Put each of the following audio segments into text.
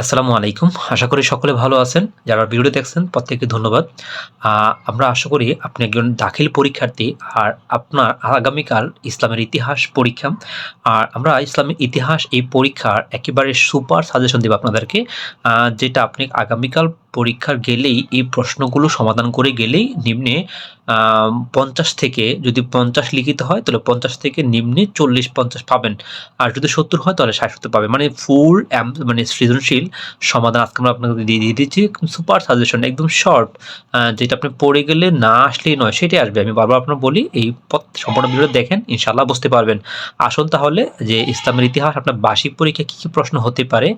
আসসালামু আলাইকুম। আশা করি সকলে ভালো আছেন। যারা ভিডিও দেখছেন, প্রত্যেককে ধন্যবাদ। আমরা আশা করি আপনি একজন দাখিল পরীক্ষার্থী আর আপনার আগামীকাল ইসলামের ইতিহাস পরীক্ষা। আর আমরা ইসলামের ইতিহাস এই পরীক্ষার একেবারে সুপার সাজেশন দেব আপনাদেরকে। যেটা আপনি আগামীকাল পরীক্ষার গেলেই এই প্রশ্নগুলো সমাধান করে গেলেই নিম্নে পঞ্চাশ থেকে যদি পঞ্চাশ লিখিত হয়, তাহলে পঞ্চাশ থেকে নিম্নে চল্লিশ, পঞ্চাশ পাবেন। আর যদি সত্তর হয়, তাহলে ষাট সত্তর পাবেন। মানে ফুল মানে সৃজনশীল সমাধান আজকে আমরা আপনাকে দিয়ে দিয়ে দিচ্ছি সুপার সাজেশন একদম শর্ট যেটা আপনি পড়ে গেলে না আসলেই নয়, সেটাই আসবে। আমি বারবার আপনার বলি, এই সম্পূর্ণ ভিডিও দেখেন ইনশাল্লাহ বুঝতে পারবেন। আসুন তাহলে যে ইসলামের ইতিহাস, আপনার বার্ষিক পরীক্ষায় কী কী প্রশ্ন হতে পারে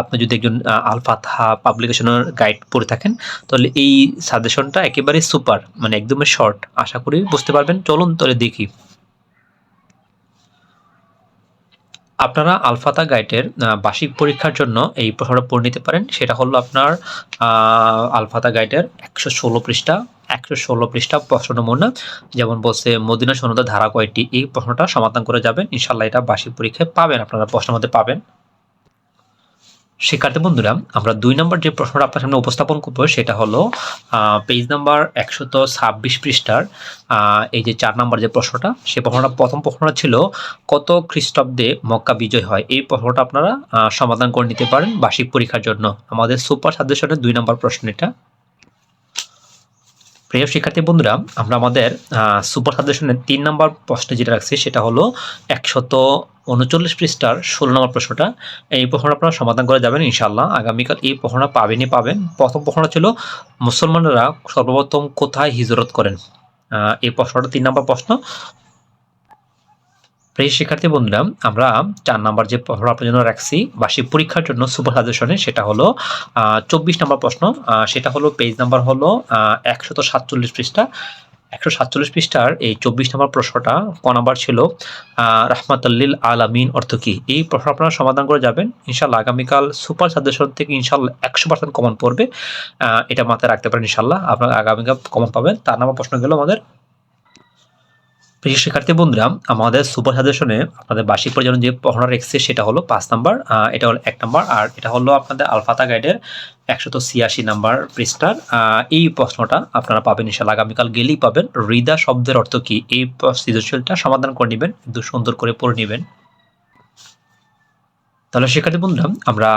আপনি যদি একজন আল ফাতহা পাবলিকেশনের গাইড পড়ে থাকেন, তাহলে এই সাজেশনটা একেবারে সুপার মানে একদমই শর্ট আশা করি বুঝতে পারবেন। চলুন তাহলে দেখি। আপনারা আলফাতা গাইডের বার্ষিক পরীক্ষার জন্য এই প্রশ্নটা পড়ে নিতে পারেন। সেটা হলো আপনার আলফাতা গাইডের একশো ষোলো পৃষ্ঠা, একশো ষোলো পৃষ্ঠা প্রশ্ন নমুনা। যেমন বলছে, মদিনা সনদের ধারা কয়টি? এই প্রশ্নটা সমাধান করে যাবেন। ইনশাল্লাহ এটা বার্ষিক পরীক্ষায় পাবেন, আপনারা প্রশ্নের মধ্যে পাবেন। শিক্ষার্থী বন্ধুরা, আমরা দুই নম্বর যে প্রশ্নটা আপনার সামনে উপস্থাপন করব, সেটা হলো পেজ নাম্বার একশত ছাব্বিশ পৃষ্ঠার এই যে চার নম্বর যে প্রশ্নটা, সে প্রশ্নটা প্রথম প্রশ্নটা ছিল, কত খ্রিস্টাব্দে মক্কা বিজয় হয়? এই প্রশ্নটা আপনারা সমাধান করে নিতে পারেন বার্ষিক পরীক্ষার জন্য। আমাদের সুপার সাজেশনের দুই নম্বর প্রশ্ন এটা। প্রিয় শিক্ষার্থী বন্ধুরা, আমরা আমাদের সুপার সাজেশনের তিন নম্বর প্রশ্ন যেটা রাখছি, সেটা হলো একশত উনচল্লিশ পৃষ্ঠার ষোলো নম্বর প্রশ্নটা। এই প্রশ্নটা আপনারা সমাধান করে যাবেন ইনশাল্লাহ আগামীকাল এই প্রশ্নটা পাবেনই পাবেন। প্রথম প্রশ্নটা ছিল, মুসলমানরা সর্বপ্রথম কোথায় হিজরত করেন? এই প্রশ্নটা তিন নম্বর প্রশ্ন। প্রিয় শিক্ষার্থী বন্ধুরা, আমরা চার নাম্বার যে প্রশ্ন আপনার জন্য রাখছি, বার্ষিক পরীক্ষার জন্য সুপার সাজেশনে সেটা হলো চব্বিশ নম্বর প্রশ্ন সেটা হলো পেজ নাম্বার হলো একশত সাতচল্লিশ পৃষ্ঠা। একশো সাতচল্লিশ পৃষ্ঠার এই চব্বিশ নম্বর প্রশ্নটা ক নাম্বার ছিল রাহমাতাল্লিল আলামিন অর্থ কি? এই প্রশ্ন আপনারা সমাধান করে যাবেন। ইনশাল্লাহ আগামীকাল সুপার সাজেশন থেকে ইনশাল্লাহ একশো পার্সেন্ট কমন পড়বে। এটা মাথায় রাখতে পারেন ইনশাল্লাহ আপনারা আগামীকাল কমন পাবেন। তার নাম্বার প্রশ্ন গেল আমাদের প্রিয় শিক্ষার্থী বন্ধুরা, আমাদের সুপার সাজেশনে আপনাদের বার্ষিক পর্যায়ে যে পড়ানোর রেখেছে সেটা হলো পাঁচ নাম্বার এটা হলো এক নাম্বার, আর এটা হলো আপনাদের আলফাতা গাইডের একশত ছিয়াশি নাম্বার পৃষ্ঠার এই প্রশ্নটা আপনারা পাবেন ইনশাল্লাহ আগামীকাল গেলেই পাবেন। হৃদা শব্দের অর্থ কি? এই সৃজনশীলটা সমাধান করে নেবেন, একটু সুন্দর করে পড়ে নেবেন। তাহলে শিক্ষার্থী বন্ধুরা, আমরা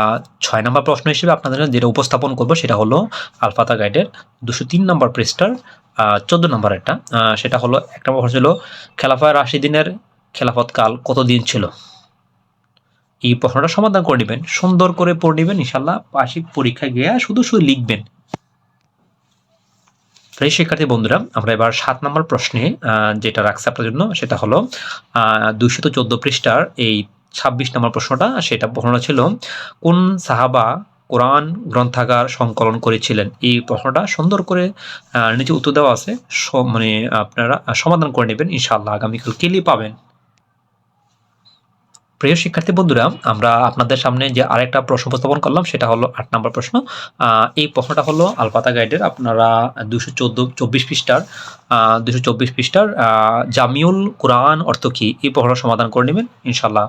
ছয় নম্বর প্রশ্ন হিসেবে আপনাদের যেটা উপস্থাপন করব সেটা হলো আলফাতা গাইডের দুশো তিন নম্বর পৃষ্ঠার চোদ্দ নম্বর একটা। সেটা হলো, এক নম্বর ছিল খেলাফায় রাশিদিনের খেলাফতকাল কতদিন ছিল? এই প্রশ্নটা সমাধান করে নেবেন সুন্দর করে পড়ে নেবেন ইনশাল্লাহ বার্ষিক পরীক্ষায় গিয়ে শুধু শুধু লিখবেন। প্রিয় শিক্ষার্থী বন্ধুরা, আমরা এবার সাত নম্বর প্রশ্নে যেটা রাখছে আপনার জন্য, সেটা হলো দুইশত চোদ্দ পৃষ্ঠার এই ছাব্বিশ নম্বর প্রশ্নটা, সেটা প্রশ্নটা ছিল, কোন সাহাবা কোরআন গ্রন্থাগার সংকলন করেছিলেন। এই প্রশ্নটা সুন্দর করে নিচে উত্তর দেওয়া আছে। মানে আপনারা সমাধান করে নেবেন, ইনশাআল্লাহ আগামীকাল কেলি পাবেন? প্রিয় শিক্ষার্থী বন্ধুরা, আমরা আপনাদের সামনে যে আরেকটা প্রশ্ন উপস্থাপন করলাম, সেটা হলো আট নম্বর প্রশ্ন। এই প্রশ্নটা হলো আলপাতা গাইডের। আপনারা দুশো চোদ্দ, চব্বিশ পৃষ্ঠার দুশো চব্বিশ পৃষ্ঠার জামিউল কোরআন অর্থ কি? এই প্রশ্নটা সমাধান করে নেবেন ইনশাল্লাহ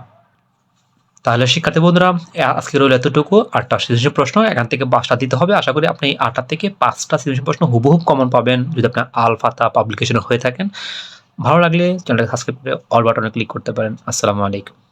তাহলে শিক্ষার্থী বন্ধুরা আজকে রইল এতটুকু। আটটা সৃজনশীল প্রশ্ন, এখান থেকে পাঁচটা দিতে হবে। আশা করি আপনি আটটা থেকে পাঁচটা সৃজনশীল প্রশ্ন হুবহুব কমন পাবেন, যদি আপনার আলফাতা পাবলিকেশন হয়ে থাকেন। ভালো লাগলে চ্যানেলটা সাবস্ক্রাইব করে অল বাটনে ক্লিক করতে পারেন। আসসালামু আলাইকুম।